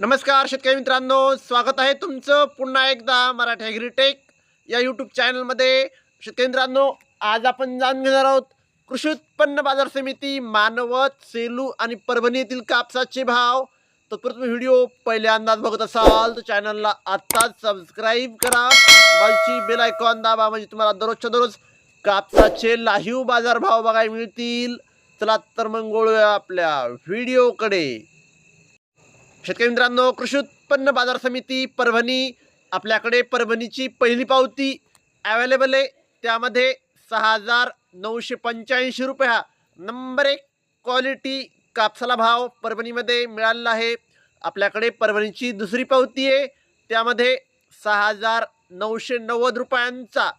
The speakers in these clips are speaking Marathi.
नमस्कार शेतकरी मित्रांनो. स्वागत आहे तुमचं पुन्हा एकदा मराठी ॲग्रीटेक या यूट्यूब चॅनलमध्ये शेतकरी मित्रांनो आज आपण जाणून घेणार आहोत कृषी उत्पन्न बाजार समिती मानवत सेलू आणि परभणी येथील कापसाचे भाव. तत्पूर्वी तुम्ही व्हिडिओ पहिल्या अंदाज बघत असाल तर चॅनलला आत्ताच सबस्क्राईब करा. बालची बेल आयकॉन दाबा म्हणजे तुम्हाला दररोजच्या दररोज कापसाचे लाहीव बाजारभाव बघायला मिळतील. चला तर मग गोळूया आपल्या व्हिडिओकडे शेतकरी मित्रांनो कृषी उत्पन्न बाजार समिती परभणी आपल्याकडे परभणीची पहिली पावती अवेलेबल आहे. त्यामध्ये सहा हजार नऊशे पंच्याऐंशी रुपये हा नंबर एक क्वालिटी कापसाला भाव परभणीमध्ये मिळालेला आहे. आपल्याकडे परभणीची दुसरी पावती आहे. त्यामध्ये सहा हजार नऊशे नव्वद रुपयांचा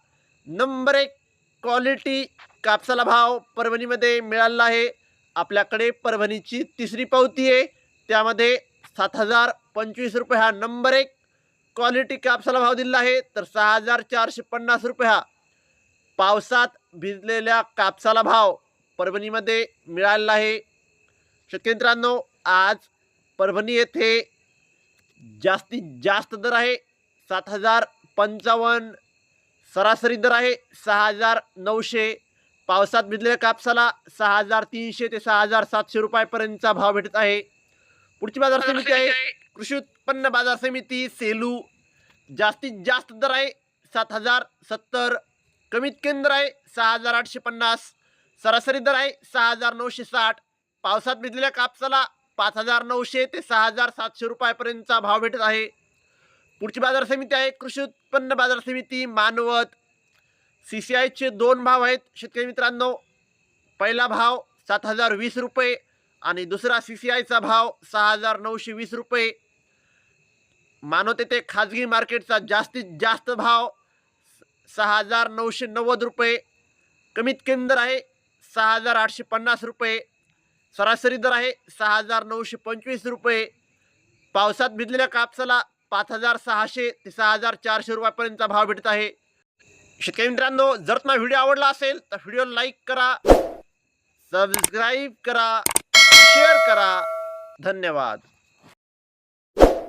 नंबर एक क्वालिटी कापसाला भाव परभणीमध्ये मिळालेला आहे. आपल्याकडे परभणीची तिसरी पावती आहे. त्यामध्ये सात हजार पंचवीस रुपये हा नंबर एक. क्वालिटी कापसाला भाव दिलेला आहे तर सहा हजार चारशे पन्नास रुपये हा. पावसात भिजलेल्या कापसाला भाव परभणीमध्ये मिळालेला आहे. शेतकरी आज परभणी येथे जास्तीत जास्त दर आहे. सात हजार पंचावन्न सरासरी दर आहे. सहा हजार नऊशे. पावसात भिजलेल्या कापसाला सहा हजार तीनशे ते सहा हजार सातशे रुपयापर्यंतचा भाव भेटत आहे. पुढची बाजार समिती आहे. कृषी उत्पन्न बाजार समिती सेलू. जास्तीत जास्त दर आहे सात हजार सत्तर. कमीत कमी दर आहे सहा हजार आठशे पन्नास. सरासरी दर आहे सहा हजार नऊशे साठ. पावसात भिजलेल्या कापसाला पाच हजार नऊशे ते सहा हजार सातशे रुपयापर्यंतचा भाव भेटत आहे. पुढची बाजार समिती आहे कृषी उत्पन्न बाजार समिती मानवत. सी सी आयचे दोन भाव आहेत. शेतकरी मित्रांनो पहिला भाव सात हजार वीस रुपये. आणि दुसरा सी सी आयचा भाव सहा हजार नऊशे वीस रुपये. मानव तेथे खाजगी मार्केटचा जास्तीत जास्त भाव सहा हजार नऊशे नव्वद रुपये. कमीत कमी दर आहे सहा हजार आठशे पन्नास रुपये. सरासरी दर आहे सहा हजार नऊशे पंचवीस रुपये. पावसात भिजलेल्या कापसाला पाच हजार सहाशे ते सहा हजार चारशे रुपयापर्यंतचा भाव भेटत आहे. शेतकरी मित्रांनो जर तुम्हाला व्हिडिओ आवडला असेल तर व्हिडिओ लाईक करा सबस्क्राईब करा. करा. धन्यवाद.